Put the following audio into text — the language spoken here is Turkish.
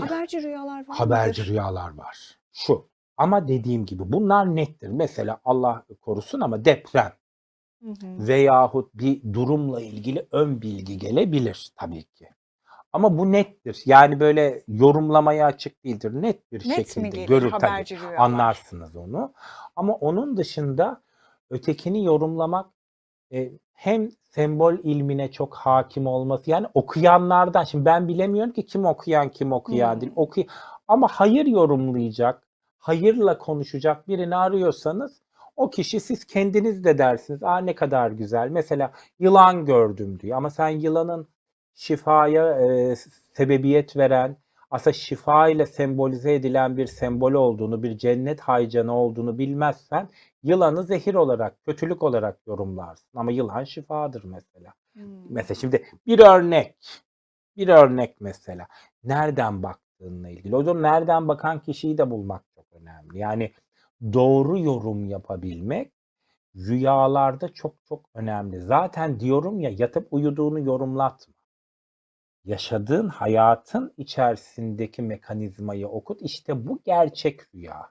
Haberci rüyalar var haberci mıdır? rüyalar var. Şu. Ama dediğim gibi bunlar nettir. Mesela Allah korusun ama deprem Hı hı. veyahut bir durumla ilgili ön bilgi gelebilir tabii ki. Ama bu nettir. Yani böyle yorumlamaya açık değildir. Net bir Net şekilde görür tabii. rüyalar? Anlarsınız onu. Ama onun dışında ötekini yorumlamak e, hem sembol ilmine çok hakim olması yani okuyanlardan şimdi ben bilemiyorum ki kim okuyan kim okuyan Hmm. değil. Okuy ama hayır yorumlayacak, hayırla konuşacak birini arıyorsanız o kişi siz kendiniz de dersiniz. Aa ne kadar güzel. Mesela yılan gördüm diyor ama sen yılanın şifaya e, sebebiyet veren aslında şifa ile sembolize edilen bir sembol olduğunu, bir cennet haycanı olduğunu bilmezsen yılanı zehir olarak, kötülük olarak yorumlarsın. Ama yılan şifadır mesela. Hmm. Mesela şimdi bir örnek, bir örnek mesela. Nereden baktığınla ilgili. O zaman nereden bakan kişiyi de bulmak çok önemli. Yani doğru yorum yapabilmek rüyalarda çok çok önemli. Zaten diyorum ya yatıp uyuduğunu yorumlatma. Yaşadığın hayatın içerisindeki mekanizmayı okut. İşte bu gerçek rüya.